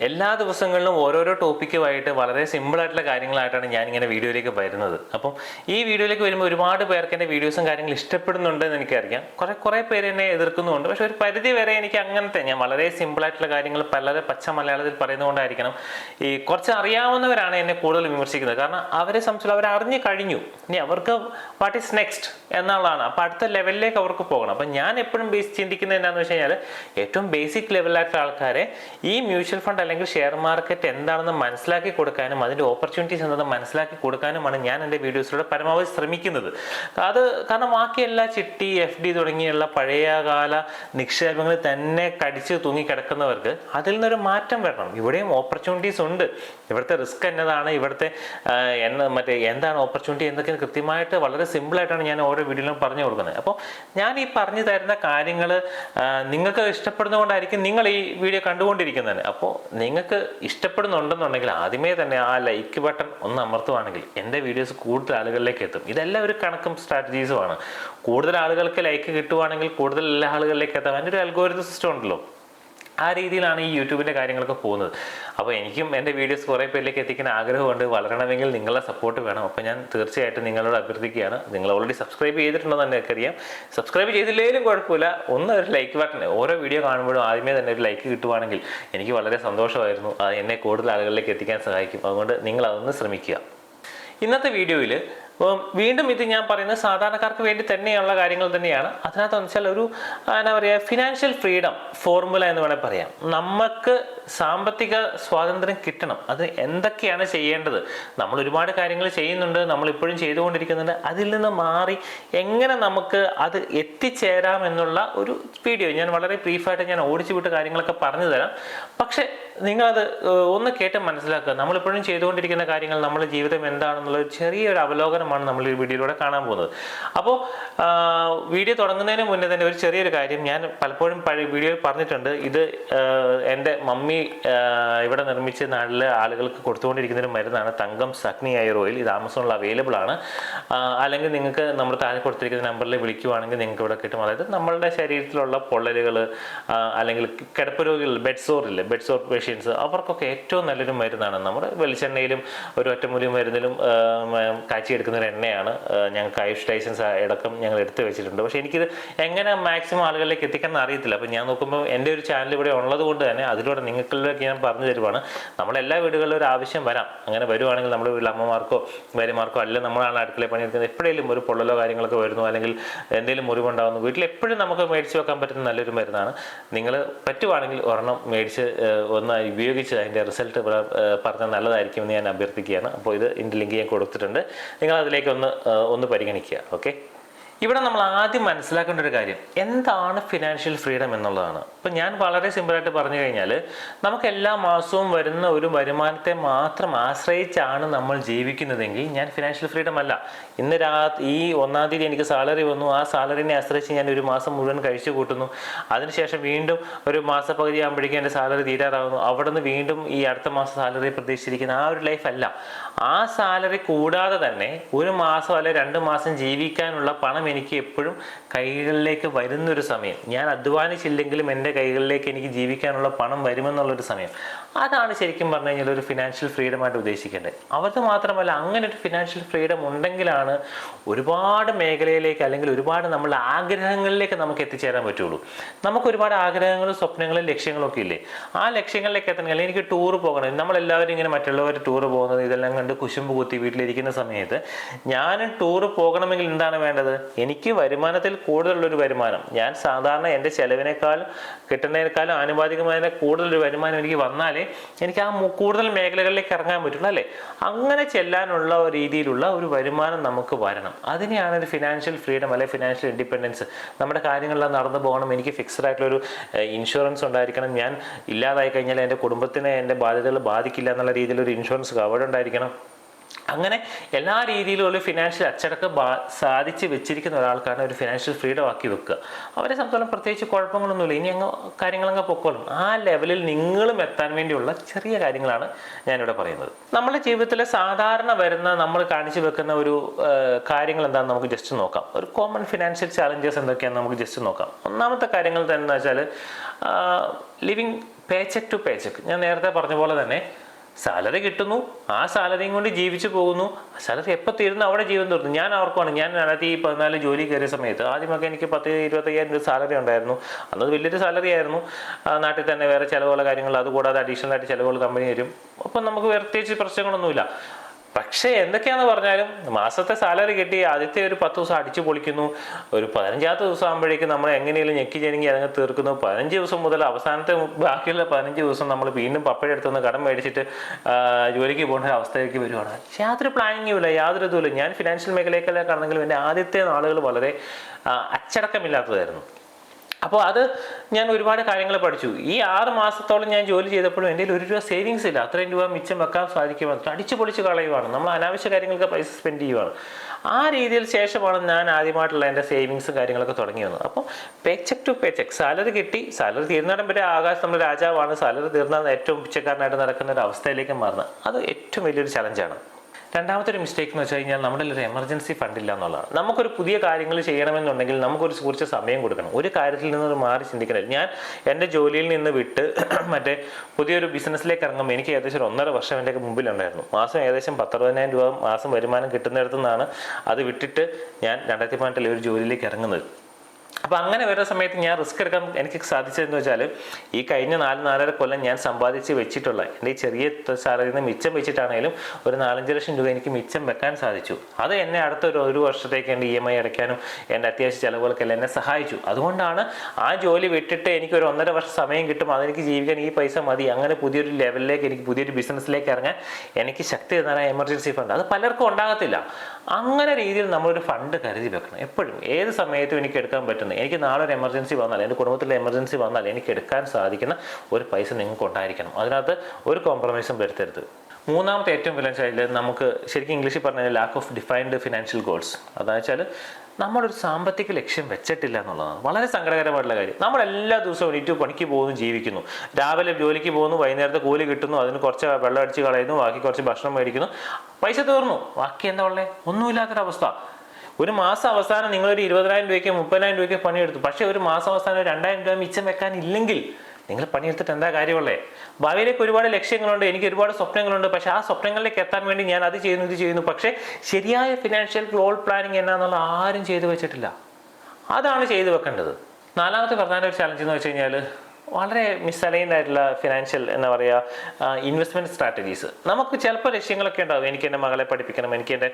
എല്ലാ ദിവസങ്ങളിലും ഓരോരോ ടോപ്പിക്കുമായിട്ട് വളരെ സിമ്പിളായിട്ടുള്ള കാര്യങ്ങളായിട്ടാണ് ഞാൻ ഇങ്ങനെ വീഡിയോയിലേക്ക് വരുന്നത്. അപ്പം ഈ വീഡിയോയിലേക്ക് വരുമ്പോൾ ഒരുപാട് പേർക്ക് എന്റെ വീഡിയോസും കാര്യങ്ങളും ഇഷ്ടപ്പെടുന്നുണ്ട് എന്ന് എനിക്കറിയാം. കുറേ കുറേ പേര് എന്നെ എതിർക്കുന്നുണ്ട് പക്ഷേ ഒരു പരിധി വരെ എനിക്ക് അങ്ങനത്തെ ഞാൻ വളരെ സിമ്പിളായിട്ടുള്ള കാര്യങ്ങൾ പലരെ പച്ച മലയാളത്തിൽ പറയുന്നതുകൊണ്ടായിരിക്കണം. ഈ കുറച്ച് അറിയാവുന്നവരാണ് എന്നെ കൂടുതൽ വിമർശിക്കുന്നത്. കാരണം അവരെ സംബന്ധിച്ചുള്ള അവർ അറിഞ്ഞു കഴിഞ്ഞു. ഇനി അവർക്ക് വാട്ട് ഈസ് നെക്സ്റ്റ് എന്നുള്ളതാണ്. അപ്പോൾ അടുത്ത ലെവലിലേക്ക് അവർക്ക് പോകണം. അപ്പം ഞാൻ എപ്പോഴും ബേസ് ചിന്തിക്കുന്നത് എന്താണെന്ന് വെച്ച് കഴിഞ്ഞാൽ ഏറ്റവും ബേസിക് ലെവലിലായിട്ടുള്ള ആൾക്കാരെ ഈ മ്യൂച്വൽ ഫണ്ട് അല്ലെങ്കിൽ ഷെയർ മാർക്കറ്റ് എന്താണെന്ന് മനസ്സിലാക്കി കൊടുക്കാനും അതിന്റെ ഓപ്പർച്യൂണിറ്റീസ് എന്താണെന്ന് മനസ്സിലാക്കി കൊടുക്കാനുമാണ് ഞാൻ എന്റെ വീഡിയോസിലൂടെ പരമാവധി ശ്രമിക്കുന്നത്. അത് കാരണം ബാക്കിയല്ല ചിട്ടി എഫ് ഡി തുടങ്ങിയുള്ള പഴയകാല നിക്ഷേപങ്ങളിൽ തന്നെ കടിച്ച് തൂങ്ങി കിടക്കുന്നവർക്ക് അതിൽ നിന്നൊരു മാറ്റം വരണം. ഇവിടെയും ഓപ്പർച്യൂണിറ്റീസ് ഉണ്ട്. ഇവിടുത്തെ റിസ്ക് എന്നതാണ് ഇവിടുത്തെ എന്ന മറ്റേ എന്താണ് ഓപ്പർച്യൂണിറ്റി എന്നൊക്കെ കൃത്യമായിട്ട് വളരെ സിമ്പിളായിട്ടാണ് ഞാൻ ഓരോ വീഡിയോയിലും പറഞ്ഞു കൊടുക്കുന്നത്. അപ്പോൾ ഞാൻ ഈ പറഞ്ഞു തരുന്ന കാര്യങ്ങൾ നിങ്ങൾക്ക് ഇഷ്ടപ്പെടുന്നതുകൊണ്ടായിരിക്കും നിങ്ങൾ ഈ വീഡിയോ കണ്ടുകൊണ്ടിരിക്കുന്നത്. അപ്പോൾ നിങ്ങൾക്ക് ഇഷ്ടപ്പെടുന്നുണ്ടെന്നുണ്ടെങ്കിൽ ആദ്യമേ തന്നെ ആ ലൈക്ക് ബട്ടൺ ഒന്ന് അമർത്തുവാണെങ്കിൽ എന്റെ വീഡിയോസ് കൂടുതൽ ആളുകളിലേക്ക് എത്തും. ഇതെല്ലാം ഒരു കണക്കും സ്ട്രാറ്റജീസുമാണ് കൂടുതൽ ആളുകൾക്ക് ലൈക്ക് കിട്ടുവാണെങ്കിൽ കൂടുതൽ എല്ലാ ആളുകളിലേക്ക് എത്താം. അതിന്റെ ഒരു അൽഗോരിത സിസ്റ്റം ഉണ്ടല്ലോ. ആ രീതിയിലാണ് ഈ യൂട്യൂബിന്റെ കാര്യങ്ങളൊക്കെ പോകുന്നത്. അപ്പോൾ എനിക്കും എന്റെ വീഡിയോസ് കുറേ പേരിലേക്ക് എത്തിക്കാൻ ആഗ്രഹമുണ്ട്. വളരണമെങ്കിൽ നിങ്ങളുടെ സപ്പോർട്ട് വേണം. അപ്പോൾ ഞാൻ തീർച്ചയായിട്ടും നിങ്ങളോട് അഭ്യർത്ഥിക്കുകയാണ്. നിങ്ങൾ ഓൾറെഡി സബ്സ്ക്രൈബ് ചെയ്തിട്ടുണ്ടോ എന്ന് എനിക്കറിയാം. സബ്സ്ക്രൈബ് ചെയ്തില്ലെങ്കിലും കുഴപ്പമില്ല. ഒന്ന് ഒരു ലൈക്ക് ബട്ടൺ ഓരോ വീഡിയോ കാണുമ്പോഴും ആദ്യമേ തന്നെ ഒരു ലൈക്ക് കിട്ടുവാണെങ്കിൽ എനിക്ക് വളരെ സന്തോഷമായിരുന്നു. അത് എന്നെ കൂടുതൽ ആളുകളിലേക്ക് എത്തിക്കാൻ സഹായിക്കും. അതുകൊണ്ട് നിങ്ങൾ അതൊന്ന് ശ്രമിക്കുക. ഇന്നത്തെ വീഡിയോയിൽ വീണ്ടും ഇത് ഞാൻ പറയുന്നത് സാധാരണക്കാർക്ക് വേണ്ടി തന്നെയുള്ള കാര്യങ്ങൾ തന്നെയാണ്. അതിനകത്ത് വെച്ചാൽ ഒരു എന്താ പറയുക ഫിനാൻഷ്യൽ ഫ്രീഡം ഫോർമുല എന്ന് വേണമെങ്കിൽ പറയാം. നമുക്ക് സാമ്പത്തിക സ്വാതന്ത്ര്യം കിട്ടണം. അത് എന്തൊക്കെയാണ് ചെയ്യേണ്ടത്? നമ്മൾ ഒരുപാട് കാര്യങ്ങൾ ചെയ്യുന്നുണ്ട് നമ്മൾ ഇപ്പോഴും ചെയ്തുകൊണ്ടിരിക്കുന്നുണ്ട്. അതിൽ നിന്ന് മാറി എങ്ങനെ നമുക്ക് അത് എത്തിച്ചേരാം എന്നുള്ള ഒരു വീഡിയോ ഞാൻ വളരെ ബ്രീഫായിട്ട് ഞാൻ ഓടിച്ചു വിട്ട് കാര്യങ്ങളൊക്കെ പറഞ്ഞു തരാം. പക്ഷേ നിങ്ങളത് ഒന്ന് കേട്ട് മനസ്സിലാക്കുക. നമ്മളിപ്പോഴും ചെയ്തുകൊണ്ടിരിക്കുന്ന കാര്യങ്ങൾ നമ്മുടെ ജീവിതം എന്താണെന്നുള്ള ഒരു ചെറിയൊരു അവലോകനമാണ് നമ്മൾ ഈ വീഡിയോയിലൂടെ കാണാൻ പോകുന്നത്. അപ്പോൾ വീഡിയോ തുടങ്ങുന്നതിന് മുന്നേ തന്നെ ഒരു ചെറിയൊരു കാര്യം ഞാൻ പലപ്പോഴും പഴയ വീഡിയോയിൽ പറഞ്ഞിട്ടുണ്ട്. ഇത് എന്റെ മമ്മി ഇവിടെ നിർമ്മിച്ച നാട്ടിലെ ആളുകൾക്ക് കൊടുത്തുകൊണ്ടിരിക്കുന്ന ഒരു മരുന്നാണ്. തങ്കം സഗ്നി എയർ ഓയിൽ. ഇത് ആമസോണിൽ അവൈലബിൾ ആണ്. അല്ലെങ്കിൽ നിങ്ങൾക്ക് നമ്മൾ താഴെ കൊടുത്തിരിക്കുന്ന നമ്പറിൽ വിളിക്കുവാണെങ്കിൽ നിങ്ങൾക്ക് ഇവിടെ കിട്ടും. അതായത് നമ്മളുടെ ശരീരത്തിലുള്ള പൊള്ളലുകൾ അല്ലെങ്കിൽ കിടപ്പ് രോഗികൾ ബെഡ് സോറില്ലേ ബെഡ് സോർ പേഷ്യൻസ് അവർക്കൊക്കെ ഏറ്റവും നല്ലൊരു മരുന്നാണ്. നമ്മുടെ വെളിച്ചെണ്ണയിലും ഒരു ഒറ്റമൂലി മരുന്നിലും കാച്ചിയെടുക്കുന്ന ഒരു എണ്ണയാണ്. ഞങ്ങൾക്ക് ആയുഷ് ലൈസൻസ് അടക്കം ഞങ്ങൾ എടുത്തു വെച്ചിട്ടുണ്ട്. പക്ഷേ എനിക്കിത് എങ്ങനെ മാക്സിമം ആളുകളിലേക്ക് എത്തിക്കാൻ അറിയത്തില്ല. അപ്പോൾ ഞാൻ നോക്കുമ്പോൾ എന്റെ ഒരു ചാനൽ ഇവിടെ ഉള്ളത് കൊണ്ട് തന്നെ അതിലൂടെ നിങ്ങൾക്കിലേക്ക് ഞാൻ പറഞ്ഞു തരുവാണ്. നമ്മളെല്ലാ വീടുകളിലും ഒരു ആവശ്യം വരാം. അങ്ങനെ വരുവാണെങ്കിൽ നമ്മുടെ വീട്ടിൽ അമ്മമാർക്കോ ഭാര്യമാർക്കോ അല്ലെങ്കിൽ നമ്മളാണ് അടുക്കളയിൽ പണിയെടുക്കുന്നത് എപ്പോഴേലും ഒരു പൊള്ളലോ കാര്യങ്ങളൊക്കെ വരുന്നു അല്ലെങ്കിൽ എന്തെങ്കിലും മുറിവുണ്ടാകുന്നു. വീട്ടിൽ എപ്പോഴും നമുക്ക് മേടിച്ച് വെക്കാൻ പറ്റുന്ന നല്ലൊരു മരുന്നാണ്. നിങ്ങൾ പറ്റുവാണെങ്കിൽ ഒരെണ്ണം മേടിച്ച് ഒന്ന് ഉപയോഗിച്ച് അതിന്റെ റിസൾട്ട് പറഞ്ഞാൽ നല്ലതായിരിക്കും എന്ന് ഞാൻ അഭ്യർത്ഥിക്കുകയാണ്. അപ്പോൾ ഇത് ഇതിന്റെ ലിങ്ക് ഞാൻ കൊടുത്തിട്ടുണ്ട്. നിങ്ങൾ അതിലേക്ക് ഒന്ന് ഒന്ന് പരിഗണിക്കുക ഓക്കെ? ഇവിടെ നമ്മൾ ആദ്യം മനസ്സിലാക്കേണ്ട ഒരു കാര്യം എന്താണ് ഫിനാൻഷ്യൽ ഫ്രീഡം എന്നുള്ളതാണ്. ഇപ്പം ഞാൻ വളരെ സിമ്പിളായിട്ട് പറഞ്ഞു കഴിഞ്ഞാൽ നമുക്ക് എല്ലാ മാസവും വരുന്ന ഒരു വരുമാനത്തെ മാത്രം ആശ്രയിച്ചാണ് നമ്മൾ ജീവിക്കുന്നതെങ്കിൽ ഞാൻ ഫിനാൻഷ്യൽ ഫ്രീഡം അല്ല. ഇന്ന് രാ ഈ ഒന്നാം തീയതി എനിക്ക് സാലറി വന്നു ആ സാലറിനെ ആശ്രയിച്ച് ഞാൻ ഒരു മാസം മുഴുവൻ കഴിച്ചു കൂട്ടുന്നു. അതിനുശേഷം വീണ്ടും ഒരു മാസപ്പകുതി ആകുമ്പോഴേക്കും എന്റെ സാലറി തീരാറാകുന്നു അവിടെ നിന്ന് വീണ്ടും ഈ അടുത്ത മാസം സാലറി പ്രതീക്ഷിച്ചിരിക്കുന്ന ആ ഒരു ലൈഫ് അല്ല. ആ സാലറി കൂടാതെ തന്നെ ഒരു മാസം അല്ലെ രണ്ട് മാസം ജീവിക്കാനുള്ള പണം എനിക്ക് എപ്പോഴും കൈകളിലേക്ക് വരുന്നൊരു സമയം. ഞാൻ അധ്വാനിച്ചില്ലെങ്കിലും എന്റെ കൈകളിലേക്ക് എനിക്ക് ജീവിക്കാനുള്ള പണം വരുമെന്നുള്ളൊരു സമയം. അതാണ് ശരിക്കും പറഞ്ഞു കഴിഞ്ഞാൽ ഒരു ഫിനാൻഷ്യൽ ഫ്രീഡം ആയിട്ട് ഉദ്ദേശിക്കേണ്ടത്. അവർക്ക് മാത്രമല്ല അങ്ങനെ ഒരു ഫിനാൻഷ്യൽ ഫ്രീഡം ഉണ്ടെങ്കിലാണ് ഒരുപാട് മേഖലയിലേക്ക് അല്ലെങ്കിൽ ഒരുപാട് നമ്മളുടെ ആഗ്രഹങ്ങളിലേക്ക് നമുക്ക് എത്തിച്ചേരാൻ പറ്റുള്ളൂ. നമുക്ക് ഒരുപാട് ആഗ്രഹങ്ങളും സ്വപ്നങ്ങളും ലക്ഷ്യങ്ങളും ഒക്കെ ഇല്ലേ? ആ ലക്ഷ്യങ്ങളിലേക്ക് എത്തണമെങ്കിൽ എനിക്ക് ടൂർ പോകണം. നമ്മളെല്ലാവരും ഇങ്ങനെ മറ്റുള്ളവർ ടൂർ പോകുന്നത് ഇതെല്ലാം കണ്ട് കുശുമ്പ് കുത്തി വീട്ടിലിരിക്കുന്ന സമയത്ത് ഞാനും ടൂർ പോകണമെങ്കിൽ എന്താണ് വേണ്ടത്? എനിക്ക് വരുമാനത്തിൽ കൂടുതലുള്ളൊരു വരുമാനം. ഞാൻ സാധാരണ എന്റെ ചെലവിനേക്കാളും കിട്ടുന്നതിനേക്കാളും ആനുപാതികമായ കൂടുതലൊരു വരുമാനം എനിക്ക് വന്നാലേ എനിക്ക് ആ കൂടുതൽ മേഖലകളിലേക്ക് ഇറങ്ങാൻ പറ്റുള്ളൂ അല്ലേ? അങ്ങനെ ചെല്ലാനുള്ള രീതിയിലുള്ള ഒരു വരുമാനം നമുക്ക് വരണം. അതിനെയാണ് ഒരു ഫിനാൻഷ്യൽ ഫ്രീഡം അല്ലെ ഫിനാൻഷ്യൽ ഇൻഡിപെൻഡൻസ് നമ്മുടെ കാര്യങ്ങളെല്ലാം നടന്നു പോകണം. എനിക്ക് ഫിക്സഡ് ആയിട്ടുള്ള ഒരു ഇൻഷുറൻസ് ഉണ്ടായിരിക്കണം. ഞാൻ ഇല്ലാതായി കഴിഞ്ഞാൽ എന്റെ കുടുംബത്തിനെ എന്റെ ബാധ്യതകൾ ബാധിക്കില്ല എന്നുള്ള രീതിയിൽ ഒരു ഇൻഷുറൻസ് കവേർഡ് ഉണ്ടായിരിക്കണം. അങ്ങനെ എല്ലാ രീതിയിലും ഒരു ഫിനാൻഷ്യൽ അച്ചടക്കം സാധിച്ച് വെച്ചിരിക്കുന്ന ഒരാൾക്കാണ് ഒരു ഫിനാൻഷ്യൽ ഫ്രീഡം ആക്കി വെക്കുക. അവരെ സംബന്ധിച്ചോളം പ്രത്യേകിച്ച് കുഴപ്പങ്ങളൊന്നുമില്ല. ഇനി അങ്ങ് കാര്യങ്ങളങ്ങ് പൊക്കോളും. ആ ലെവലിൽ നിങ്ങളും എത്താൻ വേണ്ടിയുള്ള ചെറിയ കാര്യങ്ങളാണ് ഞാനിവിടെ പറയുന്നത്. നമ്മുടെ ജീവിതത്തിലെ സാധാരണ വരുന്ന നമ്മൾ കാണിച്ചു വെക്കുന്ന ഒരു കാര്യങ്ങൾ എന്താണെന്ന് നമുക്ക് ജസ്റ്റ് നോക്കാം. ഒരു കോമൺ ഫിനാൻഷ്യൽ ചാലഞ്ചസ് എന്തൊക്കെയാണ് നമുക്ക് ജസ്റ്റ് നോക്കാം. ഒന്നാമത്തെ കാര്യങ്ങൾ തന്നെ വെച്ചാൽ living pay check to pay check ഞാൻ നേരത്തെ പറഞ്ഞ പോലെ തന്നെ സാലറി കിട്ടുന്നു. ആ സാലറിയും കൊണ്ട് ജീവിച്ചു പോകുന്നു. സാലറി എപ്പോൾ തീരുന്നു അവിടെ ജീവൻ തീർന്നു? ഞാൻ ഓർക്കുവാണ് ഞാൻ രണ്ടായിരത്തി പതിനാല് ജോലി കയറിയ സമയത്ത് ആദ്യമൊക്കെ എനിക്ക് പത്ത് ഇരുപത്തയ്യായിരം രൂപ സാലറി ഉണ്ടായിരുന്നു. അന്നത് വലിയൊരു സാലറി ആയിരുന്നു. നാട്ടിൽ തന്നെ വേറെ ചിലവുള്ള കാര്യങ്ങൾ അതുകൂടാതെ അഡീഷണൽ ആയിട്ട് ചിലവുകൾ കമ്പനി വരും. അപ്പം നമുക്ക് പ്രത്യേകിച്ച് പ്രശ്നങ്ങളൊന്നുമില്ല. പക്ഷേ എന്തൊക്കെയാന്ന് പറഞ്ഞാലും മാസത്തെ സാലറി കിട്ടി ആദ്യത്തെ ഒരു പത്ത് ദിവസം അടിച്ചു പൊളിക്കുന്നു. ഒരു പതിനഞ്ചാമത്തെ ദിവസം ആകുമ്പോഴേക്കും നമ്മൾ എങ്ങനെയെങ്കിലും ഞെക്കി ജനങ്ങി അതങ്ങ് തീർക്കുന്നു. പതിനഞ്ച് ദിവസം മുതൽ അവസാനത്തെ ബാക്കിയുള്ള പതിനഞ്ച് ദിവസം നമ്മൾ വീണ്ടും പപ്പയുടെ അടുത്ത് നിന്ന് കടം മേടിച്ചിട്ട് ജോലിക്ക് പോകേണ്ട ഒരു അവസ്ഥയിലേക്ക് വരുവാണ്. യാതൊരു പ്ലാനിങ്ങും ഇല്ല യാതൊരു ഇതുമില്ല ഞാൻ ഫിനാൻഷ്യൽ മേഖലയിലേക്കാണെങ്കിലും എന്റെ ആദ്യത്തെ നാളുകൾ വളരെ അച്ചടക്കമില്ലാത്തതായിരുന്നു. അപ്പോൾ അത് ഞാൻ ഒരുപാട് കാര്യങ്ങൾ പഠിച്ചു. ഈ ആറ് മാസത്തോളം ഞാൻ ജോലി ചെയ്തപ്പോഴും എന്റെ ഒരു രൂപ സേവിങ്സ് ഇല്ല. അത്രയും രൂപ മിച്ചം വെക്കാൻ സാധിക്കുമെന്ന് അടിച്ചു പൊളിച്ച് കളയുവാണ്. നമ്മൾ അനാവശ്യ കാര്യങ്ങൾക്ക് പൈസ സ്പെൻഡ് ചെയ്യുവാണ്. ആ രീതിയിൽ ശേഷമാണ് ഞാൻ ആദ്യമായിട്ടുള്ള എന്റെ സേവിങ്സും കാര്യങ്ങളൊക്കെ തുടങ്ങി വന്നത്. അപ്പോൾ pay cheque to pay cheque salary കിട്ടി. സാലറി തീർന്നിടം വരെ ആകാശ് നമ്മൾ രാജാവാണ്. സാലറി തീർന്നാൽ ഏറ്റവും പിച്ചക്കാരനായിട്ട് നടക്കുന്ന ഒരു അവസ്ഥയിലേക്ക് മാറുന്നത്. അത് ഏറ്റവും വലിയൊരു ചലഞ്ചാണ് രണ്ടാമത്തെ ഒരു മിസ്റ്റേക്ക് എന്ന് വെച്ച് കഴിഞ്ഞാൽ നമ്മുടെ ഒരു എമർജൻസി ഫണ്ട് ഇല്ല എന്നുള്ളതാണ്. നമുക്കൊരു പുതിയ കാര്യങ്ങൾ ചെയ്യണമെന്നുണ്ടെങ്കിൽ നമുക്കൊരു കുറച്ച് സമയം കൊടുക്കണം. ഒരു കാര്യത്തിൽ നിന്ന് മാറി ചിന്തിക്കണം ഞാൻ എന്റെ ജോലിയിൽ നിന്ന് വിട്ട് മറ്റേ പുതിയൊരു ബിസിനസ്സിലേക്ക് ഇറങ്ങുമ്പോൾ എനിക്ക് ഏകദേശം ഒരു ഒന്നര വർഷം എന്റെ മുമ്പിലുണ്ടായിരുന്നു. മാസം ഏകദേശം പത്തറുപതിനായിരം രൂപ മാസം വരുമാനം കിട്ടുന്നിടത്തു നിന്നാണ് അത് വിട്ടിട്ട് ഞാൻ രണ്ടായിരത്തി പതിനെട്ടിലെ ഒരു ജോലിയിലേക്ക് ഇറങ്ങുന്നത്. അപ്പോൾ അങ്ങനെ വരുന്ന സമയത്ത് ഞാൻ റിസ്ക് എടുക്കാൻ എനിക്ക് സാധിച്ചതെന്ന് വെച്ചാൽ ഈ കഴിഞ്ഞ നാല് നാലര കൊല്ലം ഞാൻ സമ്പാദിച്ച് വെച്ചിട്ടുള്ള എന്റെ ഈ ചെറിയ സാലറിയിൽ നിന്ന് മിച്ചം വെച്ചിട്ടാണെങ്കിലും ഒരു നാലഞ്ച് ലക്ഷം രൂപ എനിക്ക് മിച്ചം വെക്കാൻ സാധിച്ചു. അത് എന്നെ അടുത്ത ഒരു ഒരു വർഷത്തേക്ക് എന്റെ ഇ എം ഐ അടയ്ക്കാനും എന്റെ അത്യാവശ്യ ചിലവുകൾക്കെല്ലാം എന്നെ സഹായിച്ചു. അതുകൊണ്ടാണ് ആ ജോലി വിട്ടിട്ട് എനിക്ക് ഒരു ഒന്നര വർഷം സമയം കിട്ടും അതെനിക്ക് ജീവിക്കാൻ ഈ പൈസ മതി അങ്ങനെ പുതിയൊരു ലെവലിലേക്ക് എനിക്ക് പുതിയൊരു ബിസിനസ്സിലേക്ക് ഇറങ്ങാൻ എനിക്ക് ശക്തി തന്നാൽ എമർജൻസി ഫണ്ട്. അത് പലർക്കും ഉണ്ടാകത്തില്ല. അങ്ങനെ രീതിയിൽ നമ്മളൊരു ഫണ്ട് കരുതി വെക്കണം. എപ്പോഴും ഏത് സമയത്തും എനിക്ക് എടുക്കാൻ പറ്റുന്നത് എനിക്ക് നാളെ ഒരു എമർജൻസി വന്നാൽ എന്റെ കുടുംബത്തിലെ എമർജൻസി വന്നാൽ എനിക്ക് എടുക്കാൻ സാധിക്കുന്ന ഒരു പൈസ നിങ്ങൾക്ക് ഉണ്ടായിരിക്കണം. അതിനകത്ത് ഒരു കോംപ്രമൈസും വരുത്തരുത്. മൂന്നാമത്തെ ഏറ്റവും വലിയ ശൈലി നമുക്ക് ശരിക്കും ഇംഗ്ലീഷിൽ പറഞ്ഞാൽ lack of defined financial goals വെച്ചാൽ നമ്മളൊരു സാമ്പത്തിക ലക്ഷ്യം വെച്ചിട്ടില്ല എന്നുള്ളതാണ്. വളരെ സങ്കടകരമായിട്ടുള്ള കാര്യം. നമ്മൾ എല്ലാ ദിവസവും എണീറ്റ് പണിക്ക് പോകുന്നു ജീവിക്കുന്നു. രാവിലെ ജോലിക്ക് പോകുന്നു വൈകുന്നേരത്തെ കൂലി കിട്ടുന്നു അതിന് കുറച്ച് വെള്ളം അടിച്ച് കളയുന്നു ബാക്കി കുറച്ച് ഭക്ഷണം മേടിക്കുന്നു. പൈസ തീർന്നു. ബാക്കി എന്താ ഉള്ളത് ഒന്നുമില്ലാത്തൊരവസ്ഥ. ഒരു മാസം അവസാനം നിങ്ങളൊരു ഇരുപതിനായിരം രൂപയ്ക്ക് മുപ്പതിനായിരം രൂപയ്ക്ക് പണിയെടുത്തു. പക്ഷേ ഒരു മാസം അവസാനം രണ്ടായിരം രൂപ മിച്ചം വെക്കാൻ ഇല്ലെങ്കിൽ നിങ്ങൾ പണിയെടുത്തിട്ട് എന്താ കാര്യമുള്ളേ? ഭാവിയിലേക്ക് ഒരുപാട് ലക്ഷ്യങ്ങളുണ്ട് എനിക്ക് ഒരുപാട് സ്വപ്നങ്ങളുണ്ട് പക്ഷെ ആ സ്വപ്നങ്ങളിലേക്ക് എത്താൻ വേണ്ടി ഞാൻ അത് ചെയ്യുന്നു ഇത് ചെയ്യുന്നു. പക്ഷേ ശരിയായ ഫിനാൻഷ്യൽ ഗോൾ പ്ലാനിങ് എന്നാന്നുള്ള ആരും ചെയ്തു വെച്ചിട്ടില്ല. അതാണ് ചെയ്തു വെക്കേണ്ടത്. നാലാമത്തെ പ്രധാന ഒരു ചലഞ്ച് എന്ന് വെച്ച് കഴിഞ്ഞാൽ വളരെ മിസ്അലൈൻഡ് ആയിട്ടുള്ള ഫിനാൻഷ്യൽ എന്താ പറയുക ഇൻവെസ്റ്റ്മെന്റ് സ്ട്രാറ്റജീസ് നമുക്ക് ചിലപ്പോൾ ലക്ഷ്യങ്ങളൊക്കെ ഉണ്ടാവും. എനിക്ക് എന്റെ മകളെ പഠിപ്പിക്കണം എനിക്ക് എന്റെ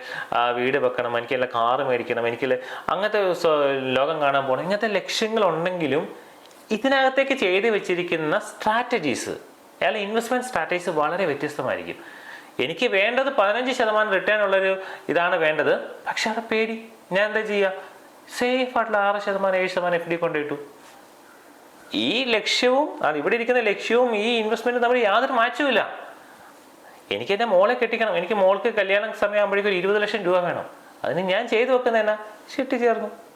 വീട് വെക്കണം എനിക്ക് എന്റെ കാറ് മേടിക്കണം എനിക്ക് അങ്ങനത്തെ ലോകം കാണാൻ പോകണം ഇങ്ങനത്തെ ലക്ഷ്യങ്ങളുണ്ടെങ്കിലും ഇതിനകത്തേക്ക് ചെയ്ത് വെച്ചിരിക്കുന്ന സ്ട്രാറ്റജീസ് അയാൾ ഇൻവെസ്റ്റ്മെന്റ് സ്ട്രാറ്റജീസ് വളരെ വ്യത്യസ്തമായിരിക്കും. എനിക്ക് വേണ്ടത് പതിനഞ്ച് ശതമാനം റിട്ടേൺ ഉള്ളൊരു ഇതാണ് വേണ്ടത്. പക്ഷെ അവിടെ പേടി. ഞാൻ എന്താ ചെയ്യുക സേഫ് ആയിട്ടുള്ള ആറ് ശതമാനം ഏഴ് ശതമാനം എഫ് ഡി കൊണ്ടിട്ടു ഈ ലക്ഷ്യവും ഇവിടെ ഇരിക്കുന്ന ലക്ഷ്യവും ഈ ഇൻവെസ്റ്റ്മെന്റും തമ്മിൽ യാതൊരു മാറ്റവുമില്ല എനിക്ക് എന്റെ മോളെ കെട്ടിക്കണം. എനിക്ക് മോൾക്ക് കല്യാണ സമയമാകുമ്പോഴേക്കും ഒരു ഇരുപത് ലക്ഷം രൂപ വേണം. അതിന് ഞാൻ ചെയ്തു വെക്കുന്നതന്നെ ഷിട്ട് ചേർന്നു.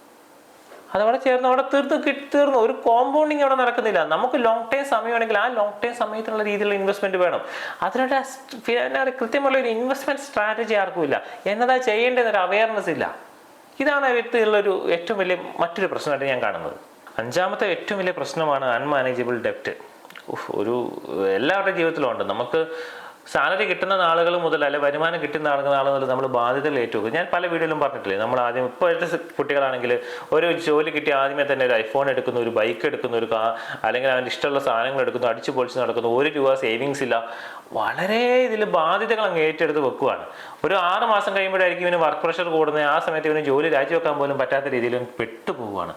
അതവിടെ ചേർന്ന് അവിടെ തീർത്ത് തീർന്നു. ഒരു കോമ്പൗണ്ടിങ് അവിടെ നടക്കുന്നില്ല. നമുക്ക് ലോങ് ടൈം സമയമാണെങ്കിൽ ആ ലോങ് ടേം സമയത്തുള്ള രീതിയിലുള്ള ഇൻവെസ്റ്റ്മെന്റ് വേണം. അതിനുള്ള ഫിനാ- കൃത്യമുള്ള ഒരു ഇൻവെസ്റ്റ്മെന്റ് സ്ട്രാറ്റജി ആർക്കും ഇല്ല. എന്നതാ ചെയ്യേണ്ടതെന്നൊരു അവയർനെസ് ഇല്ല. ഇതാണ് ഒരു ഏറ്റവും വലിയ മറ്റൊരു പ്രശ്നമായിട്ട് ഞാൻ കാണുന്നത്. അഞ്ചാമത്തെ ഏറ്റവും വലിയ പ്രശ്നമാണ് അൺമാനേജബിൾ ഡെപ്റ്റ് ഒരു എല്ലാവരുടെ ജീവിതത്തിലും ഉണ്ട്. നമുക്ക് സാലറി കിട്ടുന്ന നാളുകൾ മുതൽ അല്ലെ വരുമാനം കിട്ടുന്ന ആളുകൾ നാൾ മുതൽ നമ്മൾ ബാധ്യതകൾ ഏറ്റവും ഞാൻ പല വീഡിയോയിലും പറഞ്ഞിട്ടില്ലേ നമ്മൾ ആദ്യം ഇപ്പോഴത്തെ കുട്ടികളാണെങ്കിൽ ഒരു ജോലി കിട്ടി ആദ്യമേ തന്നെ ഒരു ഐഫോൺ എടുക്കുന്നു ഒരു ബൈക്ക് എടുക്കുന്നു ഒരു കാ അല്ലെങ്കിൽ അവന്റെ ഇഷ്ടമുള്ള സാധനങ്ങൾ എടുക്കുന്നു അടിച്ചു പൊളിച്ച് നടക്കുന്നു ഒരു രൂപ സേവിങ്സ് ഇല്ല. വളരെ ഇതിൽ ബാധ്യതകൾ അങ്ങ് ഏറ്റെടുത്ത് വെക്കുവാണ്. ഒരു ആറ് മാസം കഴിയുമ്പോഴായിരിക്കും ഇവന് വർക്ക് പ്രഷർ കൂടുന്നത്. ആ സമയത്ത് ഇവന് ജോലി രാജിവെക്കാൻ പോലും പറ്റാത്ത ഇവൻ പെട്ടുപോവുകയാണ്.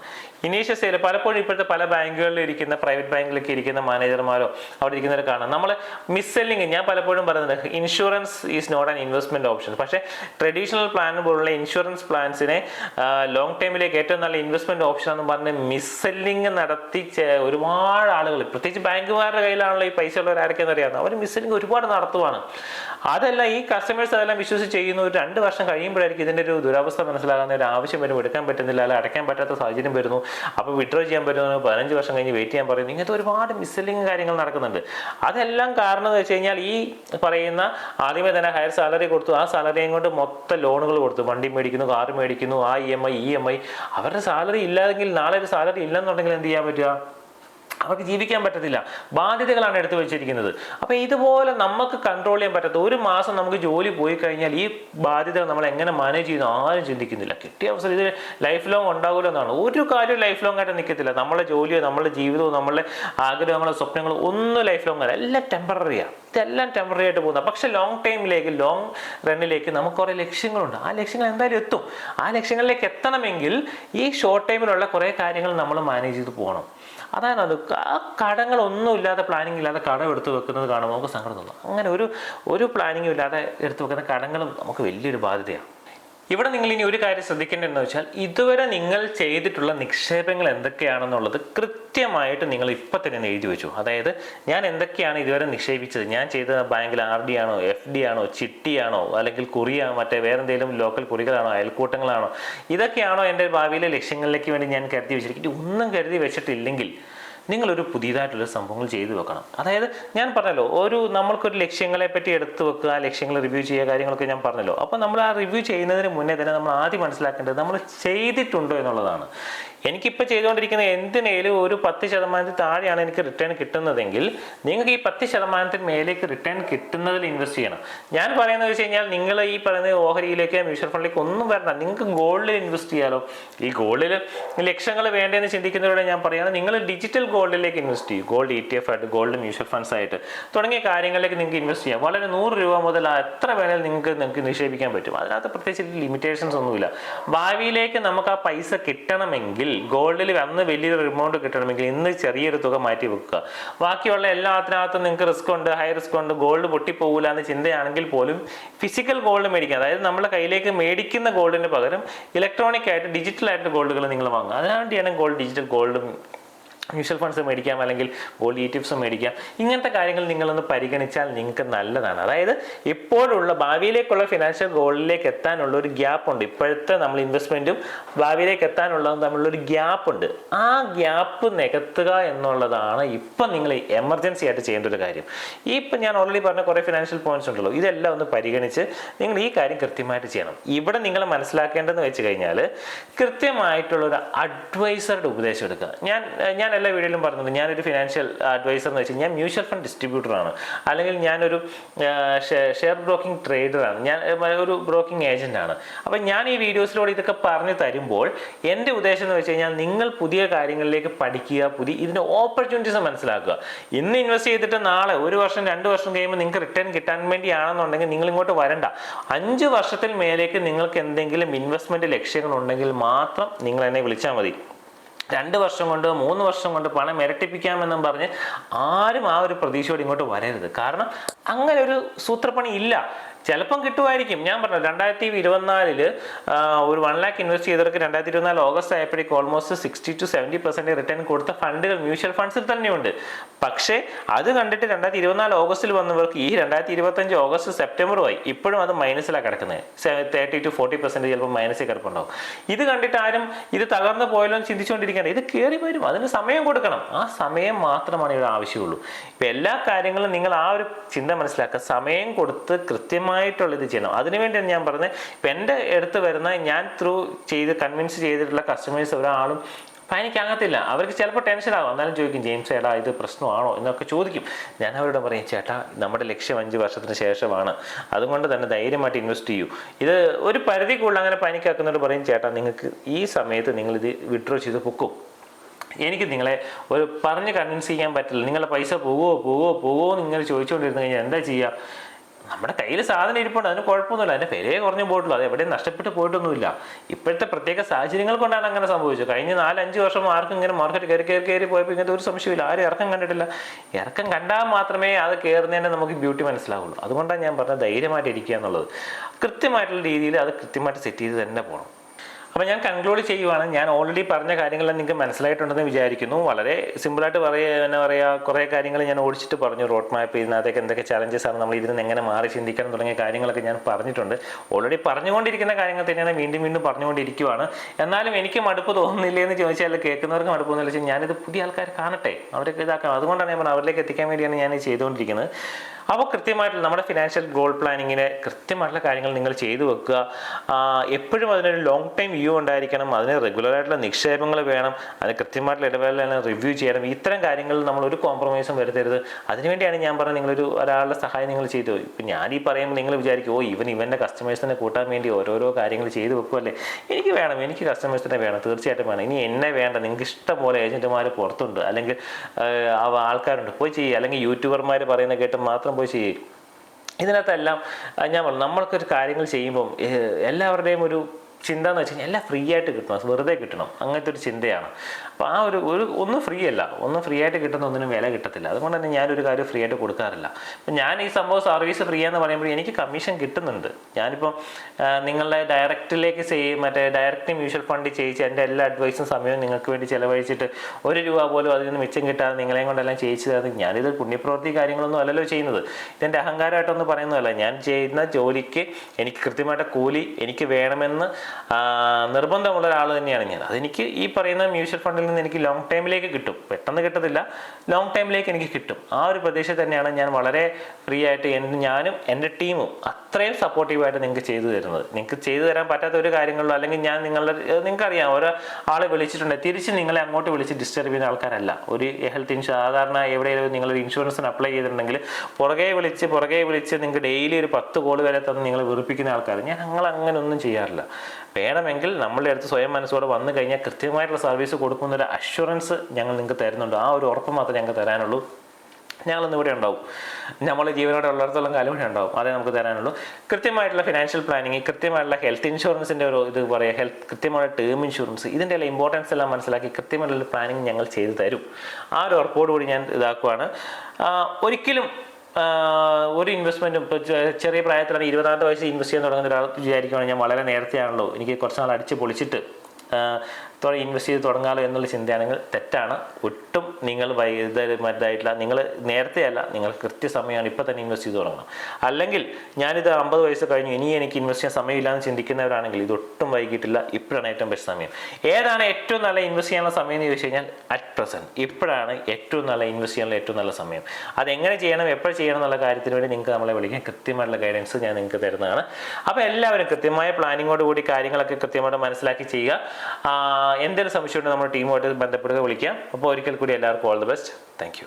ഇനീഷ്യൽ സെയിൽ പലപ്പോഴും ഇപ്പോഴത്തെ പല ബാങ്കുകളിൽ ഇരിക്കുന്ന പ്രൈവറ്റ് ബാങ്കിലൊക്കെ ഇരിക്കുന്ന മാനേജർമാരോ അവിടെ ഇരിക്കുന്നവർ കാണാം. നമ്മൾ മിസ് സെല്ലിങ് ഞാൻ പലപ്പോഴും പറയുന്നത് insurance is not an investment option പക്ഷേ ട്രഡീഷണൽ പ്ലാൻ പോലുള്ള ഇൻഷുറൻസ് പ്ലാൻസിനെ ലോങ് ടൈമിലേക്ക് ഏറ്റവും നല്ല ഇൻവെസ്റ്റ്മെന്റ് ഓപ്ഷൻ എന്ന് പറഞ്ഞ് മിസ്സെല്ലിങ് നടത്തി ഒരുപാട് ആളുകൾ പ്രത്യേകിച്ച് ബാങ്കുകാരുടെ കയ്യിലാണല്ലോ ഈ പൈസ ഉള്ളവർ ആരൊക്കെയെന്ന് അറിയാവുന്നത് അവർ മിസ്സെല്ലിങ് ഒരുപാട് നടത്തുവാണ്. അതല്ല ഈ കസ്റ്റമേഴ്സ് അതെല്ലാം വിശ്വസിച്ച് ചെയ്യുന്ന ഒരു രണ്ട് വർഷം കഴിയുമ്പോഴായിരിക്കും ഇതിന്റെ ഒരു ദുരവസ്ഥ മനസ്സിലാകുന്ന ഒരു ആവശ്യം വരും. എടുക്കാൻ പറ്റുന്നില്ല അല്ല അടയ്ക്കാൻ പറ്റാത്ത സാഹചര്യം വരുന്നു. അപ്പോൾ വിഡ്രോ ചെയ്യാൻ പറ്റുന്നു. പതിനഞ്ച് വർഷം കഴിഞ്ഞ് വെയിറ്റ് ചെയ്യാൻ പറയുന്നു. ഇങ്ങനത്തെ ഒരുപാട് മിസ്സെല്ലിങ് കാര്യങ്ങൾ നടക്കുന്നുണ്ട്. അതെല്ലാം കാരണം എന്ന് വെച്ച് കഴിഞ്ഞാൽ ഈ പറയുന്ന ആദ്യമേ തന്നെ ഹയർ സാലറി കൊടുത്തു. ആ സാലറിയും കൊണ്ട് മൊത്തം ലോണുകൾ കൊടുത്തു. വണ്ടി മേടിക്കുന്നു കാർ മേടിക്കുന്നു ആ E M I E M I അവരുടെ സാലറി ഇല്ലാതെങ്കിൽ നാളെ ഒരു സാലറി ഇല്ലെന്നുണ്ടെങ്കിൽ എന്ത് ചെയ്യാൻ പറ്റുക? അവർക്ക് ജീവിക്കാൻ പറ്റത്തില്ല. ബാധ്യതകളാണ് എടുത്തു വെച്ചിരിക്കുന്നത്. അപ്പോൾ ഇതുപോലെ നമുക്ക് കൺട്രോൾ ചെയ്യാൻ പറ്റാത്ത ഒരു മാസം നമുക്ക് ജോലി പോയി കഴിഞ്ഞാൽ ഈ ബാധ്യതകൾ നമ്മൾ എങ്ങനെ മാനേജ് ചെയ്യുന്നു ആരും ചിന്തിക്കുന്നില്ല. കിട്ടിയ അവസരം ഇത് ലൈഫ് ലോങ് ഉണ്ടാകുമല്ലോ എന്നാണ്. ഒരു കാര്യം ലൈഫ് ലോങ് ആയിട്ട് നിൽക്കത്തില്ല നമ്മളെ ജോലിയോ നമ്മളെ ജീവിതമോ നമ്മളെ ആഗ്രഹങ്ങളോ സ്വപ്നങ്ങളോ ഒന്നും ലൈഫ് ലോങ് അല്ല. എല്ലാം ടെമ്പററിയാണ് ഇതെല്ലാം ടെമ്പററി ആയിട്ട് പോകുന്നത് പക്ഷെ ലോങ് ടൈമിലേക്ക് ലോങ് റണ്ണിലേക്ക് നമുക്ക് കുറേ ലക്ഷ്യങ്ങളുണ്ട്. ആ ലക്ഷ്യങ്ങൾ എന്തായാലും എത്തും. ആ ലക്ഷ്യങ്ങളിലേക്ക് എത്തണമെങ്കിൽ ഈ ഷോർട്ട് ടൈമിലുള്ള കുറേ കാര്യങ്ങൾ നമ്മൾ മാനേജ് ചെയ്ത് പോകണം. അതാണ് അത്. ആ കടങ്ങളൊന്നും ഇല്ലാതെ പ്ലാനിങ് ഇല്ലാതെ കടം എടുത്തു വെക്കുന്നത് കാണുമ്പോൾ നമുക്ക് സങ്കടം തോന്നും. അങ്ങനെ ഒരു ഒരു പ്ലാനിങ്ങും ഇല്ലാതെ എടുത്ത് വെക്കുന്ന കടങ്ങളും നമുക്ക് വലിയൊരു ബാധ്യതയാണ്. ഇവിടെ നിങ്ങൾ ഇനി ഒരു കാര്യം ശ്രദ്ധിക്കേണ്ടതെന്ന് വെച്ചാൽ ഇതുവരെ നിങ്ങൾ ചെയ്തിട്ടുള്ള നിക്ഷേപങ്ങൾ എന്തൊക്കെയാണെന്നുള്ളത് കൃത്യമായിട്ട് നിങ്ങൾ ഇപ്പം തന്നെ എഴുതി വെച്ചു. അതായത് ഞാൻ എന്തൊക്കെയാണ് ഇതുവരെ നിക്ഷേപിച്ചത്? ഞാൻ ചെയ്ത ബാങ്കിൽ ആർ ഡി ആണോ എഫ് ഡി ആണോ ചിട്ടിയാണോ അല്ലെങ്കിൽ കുറിയാണോ മറ്റേ വേറെ എന്തെങ്കിലും ലോക്കൽ കുറികളാണോ അയൽക്കൂട്ടങ്ങളാണോ? ഇതൊക്കെയാണോ എന്റെ ഭാവിയിലെ ലക്ഷ്യങ്ങളിലേക്ക് വേണ്ടി ഞാൻ കരുതി വെച്ചിരിക്കുന്നത്? ഒന്നും കരുതി വെച്ചിട്ടില്ലെങ്കിൽ നിങ്ങളൊരു പുതിയതായിട്ടുള്ള സംഭവങ്ങൾ ചെയ്തു വെക്കണം. അതായത് ഞാൻ പറഞ്ഞല്ലോ ഒരു നമ്മൾക്കൊരു ലക്ഷ്യങ്ങളെ പറ്റി എടുത്തു വെക്കുക ലക്ഷ്യങ്ങൾ റിവ്യൂ ചെയ്യുക കാര്യങ്ങളൊക്കെ ഞാൻ പറഞ്ഞല്ലോ. അപ്പോൾ നമ്മൾ ആ റിവ്യൂ ചെയ്യുന്നതിന് മുന്നേ തന്നെ നമ്മൾ ആദ്യം മനസ്സിലാക്കേണ്ടത് നമ്മൾ ചെയ്തിട്ടുണ്ടോ എന്നുള്ളതാണ്. എനിക്കിപ്പോൾ ചെയ്തുകൊണ്ടിരിക്കുന്ന എന്തിനേലും ഒരു പത്ത് ശതമാനത്തിൽ താഴെയാണ് എനിക്ക് റിട്ടേൺ കിട്ടുന്നതെങ്കിൽ നിങ്ങൾക്ക് ഈ പത്ത് ശതമാനത്തിന് മേലേക്ക് റിട്ടേൺ കിട്ടുന്നതിൽ ഇൻവെസ്റ്റ് ചെയ്യണം. ഞാൻ പറയുന്നത് വെച്ച് കഴിഞ്ഞാൽ നിങ്ങൾ ഈ പറയുന്ന ഓഹരിയിലേക്ക് മ്യൂച്വൽ ഫണ്ടിലേക്ക് ഒന്നും വരണ്ട. നിങ്ങൾക്ക് ഗോൾഡിൽ ഇൻവെസ്റ്റ് ചെയ്യാലോ. ഈ ഗോൾഡിൽ ലക്ഷങ്ങൾ വേണ്ടതെന്ന് ചിന്തിക്കുന്നവരോട് ഞാൻ പറയുകയാണ് നിങ്ങൾ ഡിജിറ്റൽ ഗോൾഡിലേക്ക് ഇൻവെസ്റ്റ് ചെയ്യും. ഗോൾഡ് ഇ ടി എഫ് ആയിട്ട് ഗോൾഡ് മ്യൂച്വൽ ഫണ്ട്സ് ആയിട്ട് തുടങ്ങിയ കാര്യങ്ങളിലേക്ക് നിങ്ങൾക്ക് ഇൻവെസ്റ്റ് ചെയ്യാം. വളരെ നൂറ് രൂപ മുതൽ എത്ര വേണേൽ നിങ്ങൾക്ക് നിങ്ങൾക്ക് നിക്ഷേപിക്കാൻ പറ്റും. അതിനകത്ത് പ്രത്യേകിച്ച് ലിമിറ്റേഷൻസ് ഒന്നുമില്ല. ഭാവിയിലേക്ക് നമുക്ക് ആ പൈസ കിട്ടണമെങ്കിൽ ഗോൾഡിൽ അന്ന് വലിയൊരു എമൗണ്ട് കിട്ടണമെങ്കിൽ ഇന്ന് ചെറിയൊരു തുക മാറ്റി വെക്കുക. ബാക്കിയുള്ള എല്ലാത്തിനകത്തും നിങ്ങൾക്ക് റിസ്ക് ഉണ്ട് ഹൈ റിസ്ക് ഉണ്ട് ഗോൾഡ് പൊട്ടിപ്പോകില്ല എന്ന് ചിന്തയാണെങ്കിൽ പോലും ഫിസിക്കൽ ഗോൾഡ് മേടിക്കുക. അതായത് നമ്മുടെ കയ്യിലേക്ക് മേടിക്കുന്ന ഗോൾഡിന് പകരം ഇലക്ട്രോണിക് ആയിട്ട് ഡിജിറ്റൽ ആയിട്ട് ഗോൾഡുകൾ നിങ്ങൾ വാങ്ങുക. അതിനുവേണ്ടിയാണ് ഗോൾഡ് ഡിജിറ്റൽ ഗോൾഡും മ്യൂച്വൽ ഫണ്ട്സ് മേടിക്കാം അല്ലെങ്കിൽ ഗോൾഡ് ടിപ്സ് മേടിക്കാം. ഇങ്ങനത്തെ കാര്യങ്ങൾ നിങ്ങളൊന്ന് പരിഗണിച്ചാൽ നിങ്ങൾക്ക് നല്ലതാണ്. അതായത് ഇപ്പോഴുള്ള ഭാവിയിലേക്കുള്ള ഫിനാൻഷ്യൽ ഗോളിലേക്ക് എത്താനുള്ള ഒരു ഗ്യാപ്പ് ഉണ്ട്. ഇപ്പോഴത്തെ നമ്മൾ ഇൻവെസ്റ്റ്മെന്റും ഭാവിയിലേക്ക് എത്താനുള്ളതും തമ്മിലുള്ള ഒരു ഗ്യാപ്പ് ഉണ്ട്. ആ ഗ്യാപ്പ് നികത്തുക എന്നുള്ളതാണ് ഇപ്പം നിങ്ങൾ എമർജൻസി ആയിട്ട് ചെയ്യേണ്ട ഒരു കാര്യം. ഈ ഇപ്പം ഞാൻ ഓൾറെഡി പറഞ്ഞ കുറേ ഫിനാൻഷ്യൽ പോയിന്റ്സ് ഉണ്ടല്ലോ. ഇതെല്ലാം ഒന്ന് പരിഗണിച്ച് നിങ്ങൾ ഈ കാര്യം കൃത്യമായിട്ട് ചെയ്യണം. ഇവിടെ നിങ്ങൾ മനസ്സിലാക്കേണ്ടതെന്ന് വെച്ച് കഴിഞ്ഞാൽ കൃത്യമായിട്ടുള്ള ഒരു അഡ്വൈസറുടെ ഉപദേശം എടുക്കുക. ഞാൻ ഞാൻ എല്ലാ വീഡിയോയിലും പറഞ്ഞത്. ഞാനൊരു ഫിനാൻഷ്യൽ അഡ്വൈസർ എന്ന് വെച്ചാൽ ഞാൻ മ്യൂച്വൽ ഫണ്ട് ഡിസ്ട്രിബ്യൂട്ടറാണ് അല്ലെങ്കിൽ ഞാനൊരു ഷെയർ ബ്രോക്കിംഗ് ട്രേഡറാണ് ഞാൻ ഒരു ബ്രോക്കിംഗ് ഏജന്റാണ് അപ്പം ഞാൻ ഈ വീഡിയോസിലൂടെ ഇതൊക്കെ പറഞ്ഞു തരുമ്പോൾ എന്റെ ഉദ്ദേശം എന്ന് വെച്ച് കഴിഞ്ഞാൽ നിങ്ങൾ പുതിയ കാര്യങ്ങളിലേക്ക് പഠിക്കുക പുതിയ ഇതിന്റെ ഓപ്പർച്യൂണിറ്റീസ് മനസ്സിലാക്കുക. ഇന്ന് ഇൻവെസ്റ്റ് ചെയ്തിട്ട് നാളെ ഒരു വർഷം രണ്ട് വർഷം കഴിയുമ്പോൾ നിങ്ങൾക്ക് റിട്ടേൺ കിട്ടാൻ വേണ്ടിയാണെന്നുണ്ടെങ്കിൽ നിങ്ങൾ ഇങ്ങോട്ട് വരണ്ട. അഞ്ച് വർഷത്തിൽ മേലേക്ക് നിങ്ങൾക്ക് എന്തെങ്കിലും ഇൻവെസ്റ്റ്മെന്റ് ലക്ഷ്യങ്ങൾ ഉണ്ടെങ്കിൽ മാത്രം നിങ്ങൾ എന്നെ വിളിച്ചാൽ മതി. രണ്ട് വർഷം കൊണ്ട് മൂന്ന് വർഷം കൊണ്ട് പണം ഇരട്ടിപ്പിക്കാമെന്നും പറഞ്ഞ് ആരും ആ ഒരു പ്രതീക്ഷയോട് ഇങ്ങോട്ട് വരരുത്. കാരണം അങ്ങനെ ഒരു സൂത്രപ്പണി ഇല്ല. ചിലപ്പം കിട്ടുമായിരിക്കും. ഞാൻ പറഞ്ഞു രണ്ടായിരത്തി ഇരുപത്തിനാലിൽ ഒരു വൺ ലാക്ക് ഇൻവെസ്റ്റ് ചെയ്തവർക്ക് രണ്ടായിരത്തി ഇരുപത്തിനാല് ഓഗസ്റ്റ് ആയപ്പോഴേക്കും almost sixty to seventy percent return കൊടുത്ത ഫണ്ടുകൾ മ്യൂച്വൽ ഫണ്ട്സിൽ തന്നെയുണ്ട്. പക്ഷേ അത് കണ്ടിട്ട് രണ്ടായിരത്തി ഇരുപത്തിനാല് ഓഗസ്റ്റിൽ വന്നവർക്ക് ഈ രണ്ടായിരത്തി ഇരുപത്തഞ്ച് ഓഗസ്റ്റ് സെപ്റ്റംബറുമായി ഇപ്പോഴും അത് മൈനസിലാണ് കിടക്കുന്നത് തേർട്ടി ടു ഫോർട്ടി പെർസെന്റ് ചിലപ്പോൾ മൈനസിൽ കിടപ്പുണ്ടാവും. ഇത് കണ്ടിട്ട് ആരും ഇത് തകർന്നു പോയാലോ ചിന്തിച്ചുകൊണ്ടിരിക്കുകയാണ് ഇത് കയറി വരും. അതിന് സമയം കൊടുക്കണം. ആ സമയം മാത്രമാണ് ഇവിടെ ആവശ്യമുള്ളൂ. ഇപ്പം എല്ലാ കാര്യങ്ങളും നിങ്ങൾ ആ ഒരു ചിന്ത മനസ്സിലാക്കുക. സമയം കൊടുത്ത് കൃത്യമായിട്ടുള്ള ഇത് ചെയ്യണം അതിനുവേണ്ടിയാണ് ഞാൻ പറഞ്ഞത്. ഇപ്പം എന്റെ അടുത്ത് വരുന്ന ഞാൻ ത്രൂ ചെയ്ത് കൺവിൻസ് ചെയ്തിട്ടുള്ള കസ്റ്റമേഴ്സ് ഒരാളും പാനിക്കാകത്തില്ല അവർക്ക് ചിലപ്പോൾ ടെൻഷൻ ആകും എന്നാലും ചോദിക്കും ജെയിംസ് ഏടാ ഇത് പ്രശ്നമാണോ? എന്നൊക്കെ ചോദിക്കും. ഞാൻ അവരോട് പറയും ചേട്ടാ നമ്മുടെ ലക്ഷ്യം അഞ്ച് വർഷത്തിന് ശേഷമാണ്. അതുകൊണ്ട് തന്നെ ധൈര്യമായിട്ട് ഇൻവെസ്റ്റ് ചെയ്യൂ. ഇത് ഒരു പരിധി കൂടുതൽ അങ്ങനെ പാനിക്കാക്കുന്നവർ പറയും ചേട്ടാ നിങ്ങൾക്ക് ഈ സമയത്ത് നിങ്ങളിത് വിഡ്രോ ചെയ്ത് പൊക്കും. എനിക്ക് നിങ്ങളെ ഒരു പറഞ്ഞ് കൺവിൻസ് ചെയ്യാൻ പറ്റില്ല. നിങ്ങളുടെ പൈസ പോവോ പോവോ പോവോ ഇങ്ങനെ ചോദിച്ചുകൊണ്ടിരുന്നു കഴിഞ്ഞാൽ എന്താ ചെയ്യുക നമ്മുടെ കയ്യിൽ സാധനം ഇരിപ്പുണ്ട് അതിന് കുഴപ്പമൊന്നുമില്ല. അതിന്റെ വിലയെ കുറഞ്ഞു പോയിട്ടുള്ളൂ. അത് എവിടെയും നഷ്ടപ്പെട്ട് പോയിട്ടൊന്നുമില്ല. ഇപ്പോഴത്തെ പ്രത്യേക സാഹചര്യങ്ങൾ കൊണ്ടാണ് അങ്ങനെ സംഭവിച്ചത്. കഴിഞ്ഞ നാലഞ്ച് വർഷം ആർക്കും ഇങ്ങനെ മാർക്കറ്റ് കയറി കയറി കയറി പോയപ്പോൾ ഇങ്ങനത്തെ ഒരു സംശയമില്ല ആരും ഇറക്കം കണ്ടിട്ടില്ല. ഇറക്കം കണ്ടാൽ മാത്രമേ അത് കയറുന്നതിന് നമുക്ക് ബ്യൂട്ടി മനസ്സിലാവുള്ളൂ. അതുകൊണ്ടാണ് ഞാൻ പറഞ്ഞത് ധൈര്യമായിട്ട് ഇരിക്കുക എന്നുള്ളത്. കൃത്യമായിട്ടുള്ള രീതിയിൽ അത് കൃത്യമായിട്ട് സെറ്റ് ചെയ്ത് തന്നെ പോകണം. അപ്പോൾ ഞാൻ കൺക്ലൂഡ് ചെയ്യുവാണ്. ഞാൻ ഓൾറെഡി പറഞ്ഞ കാര്യങ്ങളെല്ലാം നിങ്ങൾക്ക് മനസ്സിലായിട്ടുണ്ടെന്ന് വിചാരിക്കുന്നു. വളരെ സിമ്പിളായിട്ട് പറയുക എന്നാ പറയുക കുറേ കാര്യങ്ങൾ ഞാൻ ഓടിച്ചിട്ട് പറഞ്ഞു. റോഡ് മാപ്പ് ഇതിനകത്തേക്ക് എന്തൊക്കെ ചലഞ്ചസ് ആണ് നമ്മൾ ഇതിന് എങ്ങനെ മാറി ചിന്തിക്കണം തുടങ്ങിയ കാര്യങ്ങളൊക്കെ ഞാൻ പറഞ്ഞിട്ടുണ്ട്. ഓൾറെഡി പറഞ്ഞുകൊണ്ടിരിക്കുന്ന കാര്യങ്ങൾ തന്നെയാണ് വീണ്ടും വീണ്ടും പറഞ്ഞുകൊണ്ടിരിക്കുവാണ്. എന്നാലും എനിക്ക് മടുപ്പ് തോന്നുന്നില്ല എന്ന് ചോദിച്ചാൽ കേൾക്കുന്നവർക്ക് മടുപ്പ് തോന്നില്ല ഞാനിത് പുതിയ ആൾക്കാർ കാണട്ടെ. അവരൊക്കെ ഇതാക്കാം അതുകൊണ്ടാണ് ഞാൻ പറഞ്ഞത് അവരിലേക്ക് എത്തിക്കാൻ വേണ്ടിയാണ് ഞാൻ ചെയ്തുകൊണ്ടിരിക്കുന്നത്. അപ്പോൾ കൃത്യമായിട്ട് നമ്മുടെ ഫിനാൻഷ്യൽ ഗോൾ പ്ലാനിങ്ങിന് കൃത്യമായിട്ടുള്ള കാര്യങ്ങൾ നിങ്ങൾ ചെയ്തു വെക്കുക. എപ്പോഴും അതിനൊരു ലോങ് ടൈം വ്യൂ ഉണ്ടായിരിക്കണം. അതിന് റെഗുലറായിട്ടുള്ള നിക്ഷേപങ്ങൾ വേണം. അതിന് കൃത്യമായിട്ടുള്ള ഇടവേള റിവ്യൂ ചെയ്യണം. ഇത്തരം കാര്യങ്ങളിൽ നമ്മൾ ഒരു കോംപ്രമൈസും വരുത്തരുത്. അതിനുവേണ്ടിയാണ് ഞാൻ പറഞ്ഞത് നിങ്ങളൊരു ഒരാളുടെ സഹായം നിങ്ങൾ ചെയ്തു. ഇപ്പം ഈ പറയുമ്പോൾ നിങ്ങൾ വിചാരിക്കും ഓ ഇവൻ ഇവന്റെ കസ്റ്റമേഴ്സിനെ കൂട്ടാൻ വേണ്ടി ഓരോരോ കാര്യങ്ങൾ ചെയ്തു വെക്കുമല്ലേ എനിക്ക് വേണം. എനിക്ക് കസ്റ്റമേഴ്സിനെ വേണം. തീർച്ചയായിട്ടും വേണം. ഇനി എന്നെ വേണ്ട. നിങ്ങൾക്ക് ഇഷ്ടം പോലെ ഏജന്റുമാർ പുറത്തുണ്ട്. അല്ലെങ്കിൽ ആൾക്കാരുണ്ട്. പോയി ചെയ്യുക അല്ലെങ്കിൽ യൂട്യൂബർമാർ പറയുന്ന കേട്ട് മാത്രം ചെയ്യുക ഇതിനകത്തെല്ലാം ഞാൻ പറഞ്ഞു നമ്മൾക്കൊരു കാര്യങ്ങൾ ചെയ്യുമ്പം എല്ലാവരുടെയും ഒരു ചിന്ത എന്ന് വെച്ച് കഴിഞ്ഞാൽ എല്ലാം ഫ്രീ ആയിട്ട് കിട്ടണം. വെറുതെ കിട്ടണം. അങ്ങനത്തെ ഒരു ചിന്തയാണ്. അപ്പോൾ ആ ഒരു ഒരു ഒന്നും ഫ്രീ അല്ല. ഒന്നും ഫ്രീ ആയിട്ട് കിട്ടുന്ന ഒന്നിനും വില കിട്ടത്തില്ല. അതുകൊണ്ട് തന്നെ ഞാനൊരു കാര്യം ഫ്രീ ആയിട്ട് കൊടുക്കാറില്ല. അപ്പം ഞാൻ ഈ സംഭവം സർവീസ് ഫ്രീ എന്ന് പറയുമ്പോൾ എനിക്ക് കമ്മീഷൻ കിട്ടുന്നുണ്ട്. ഞാനിപ്പം നിങ്ങളുടെ ഡയറക്റ്റിലേക്ക് ചെയ്യും മറ്റേ ഡയറക്റ്റ് മ്യൂച്വൽ ഫണ്ട് ചെയ്യിച്ച് എന്റെ എല്ലാ അഡ്വൈസും സമയവും നിങ്ങൾക്ക് വേണ്ടി ചിലവഴിച്ചിട്ട് ഒരു രൂപ പോലും അതിൽ നിന്ന് മിച്ചം കിട്ടാതെ നിങ്ങളെയും കൊണ്ടെല്ലാം ചെയ്യിച്ചു തരുന്നത് ഞാനിത് പുണ്യപ്രവൃത്തി കാര്യങ്ങളൊന്നും അല്ലല്ലോ ചെയ്യുന്നത്. ഇതെന്റെ അഹങ്കാരമായിട്ടൊന്നും പറയുന്നതല്ല. ഞാൻ ചെയ്യുന്ന ജോലിക്ക് എനിക്ക് കൃത്യമായിട്ട് കൂലി എനിക്ക് വേണമെന്ന് നിർബന്ധമുള്ള ഒരാൾ തന്നെയാണ് ഞാൻ. അതെനിക്ക് ഈ പറയുന്ന മ്യൂച്വൽ ഫണ്ടിൽ നിന്ന് എനിക്ക് ലോങ് ടൈമിലേക്ക് കിട്ടും. പെട്ടെന്ന് കിട്ടത്തില്ല. ലോങ് ടൈമിലേക്ക് എനിക്ക് കിട്ടും. ആ ഒരു പ്രദേശത്ത് തന്നെയാണ് ഞാൻ വളരെ ഫ്രീ ആയിട്ട് ഞാനും എന്റെ ടീമും അത്രയും സപ്പോർട്ടീവായിട്ട് നിങ്ങൾക്ക് ചെയ്തു തരുന്നത്. നിങ്ങൾക്ക് ചെയ്തു തരാൻ പറ്റാത്ത ഒരു കാര്യങ്ങളോ അല്ലെങ്കിൽ ഞാൻ നിങ്ങളുടെ നിങ്ങൾക്കറിയാം. ഓരോ ആളെ വിളിച്ചിട്ടുണ്ട്. തിരിച്ച് നിങ്ങളെ അങ്ങോട്ട് വിളിച്ച് ഡിസ്റ്റർബ് ചെയ്യുന്ന ആൾക്കാരല്ല. ഒരു ഹെൽത്ത് ഇൻഷുറൻസ് സാധാരണ എവിടെയെങ്കിലും നിങ്ങൾ ഇൻഷുറൻസിന് അപ്ലൈ ചെയ്തിട്ടുണ്ടെങ്കിൽ പുറകെ വിളിച്ച് പുറകെ വിളിച്ച് നിങ്ങൾക്ക് ഡെയിലി ഒരു പത്ത് കോൾ വരെ തന്ന് നിങ്ങൾ വെറുപ്പിക്കുന്ന ആൾക്കാർ ഞാൻ ഞങ്ങൾ അങ്ങനെ ഒന്നും ചെയ്യാറില്ല. വേണമെങ്കിൽ നമ്മളുടെ അടുത്ത് സ്വയം മനസ്സോടെ വന്നു കഴിഞ്ഞാൽ കൃത്യമായിട്ടുള്ള സർവീസ് കൊടുക്കുന്ന ഒരു അഷുറൻസ് ഞങ്ങൾ നിങ്ങൾക്ക് തരുന്നുണ്ട്. ആ ഒരു ഉറപ്പ് മാത്രമേ ഞങ്ങൾക്ക് തരാനുള്ളൂ. ഞങ്ങളൊന്നും ഇവിടെ ഉണ്ടാവും. നമ്മൾ ജീവനോടെ ഉള്ളിടത്തോളം കാലം ഇവിടെ ഉണ്ടാവും. അതേ നമുക്ക് തരാനുള്ളൂ. കൃത്യമായിട്ടുള്ള ഫിനാൻഷ്യൽ പ്ലാനിങ് കൃത്യമായിട്ടുള്ള ഹെൽത്ത് ഇൻഷുറൻസിന്റെ ഒരു ഇത് പറയുക ഹെൽത്ത് കൃത്യമായ ടേം ഇൻഷുറൻസ് ഇതിന്റെ എല്ലാം ഇമ്പോർട്ടൻസ് എല്ലാം മനസ്സിലാക്കി കൃത്യമായിട്ടുള്ള പ്ലാനിങ് ഞങ്ങൾ ചെയ്തു തരും. ആ ഒരു ഉറപ്പോടുകൂടി ഞാൻ ഇതാക്കുവാണ്. ഒരിക്കലും ഒരു ഇൻവെസ്റ്റ്മെന്റും ഇപ്പോൾ ചെറിയ പ്രായത്തിലാണ് ഇരുപതാമത്തെ വയസ്സിൽ ഇൻവെസ്റ്റ് ചെയ്യാൻ തുടങ്ങുന്ന ഒരാൾ വിചാരിക്കുകയാണ് ഞാൻ വളരെ നേരത്തെയാണല്ലോ. എനിക്ക് കുറച്ച് നാൾ അടിച്ച് പൊളിച്ചിട്ട് ഇൻവെസ്റ്റ് ചെയ്ത് തുടങ്ങാമല്ലോ എന്നുള്ള ചിന്തയാണെങ്കിൽ തെറ്റാണ്. ഒട്ടും നിങ്ങൾ വൈദ്യുത നിങ്ങൾ നേരത്തെ അല്ല നിങ്ങൾ കൃത്യസമയമാണ് ഇപ്പോൾ തന്നെ ഇൻവെസ്റ്റ് ചെയ്ത് തുടങ്ങണം. അല്ലെങ്കിൽ ഞാനിത് അമ്പത് വയസ്സ് കഴിഞ്ഞു ഇനി എനിക്ക് ഇൻവെസ്റ്റ് ചെയ്യാൻ സമയമില്ല എന്ന് ചിന്തിക്കുന്നവരാണെങ്കിൽ ഇതൊട്ടും വൈകിട്ടില്ല ഇപ്പോഴാണ് ഏറ്റവും ബെസ്റ്റ് സമയം. ഏതാണ് ഏറ്റവും നല്ല ഇൻവെസ്റ്റ് ചെയ്യാനുള്ള സമയം എന്ന് ചോദിച്ചു കഴിഞ്ഞാൽ അറ്റ് പ്രസന്റ് ഇപ്പോഴാണ് ഏറ്റവും നല്ല ഇൻവെസ്റ്റ് ചെയ്യാനുള്ള ഏറ്റവും നല്ല സമയം. അതെങ്ങനെ ചെയ്യണം എപ്പോൾ ചെയ്യണം എന്നുള്ള കാര്യത്തിന് വേണ്ടി നിങ്ങൾക്ക് നമ്മളെ വിളിക്കാം കൃത്യമായിട്ടുള്ള ഗൈഡൻസ് ഞാൻ നിങ്ങൾക്ക് തരുന്നതാണ്. അപ്പോൾ എല്ലാവരും കൃത്യമായ പ്ലാനിങ്ങോട് കൂടി കാര്യങ്ങളൊക്കെ കൃത്യമായിട്ട് മനസ്സിലാക്കി ചെയ്യുക. എന്തെങ്കിലും സംശയമുണ്ടെങ്കിൽ നമ്മുടെ ടീമുമായിട്ട് ബന്ധപ്പെടുക വിളിക്കാം. അപ്പോൾ ഒരിക്കൽ കൂടി എല്ലാവർക്കും ഓൾ ദി ബെസ്റ്റ് താങ്ക്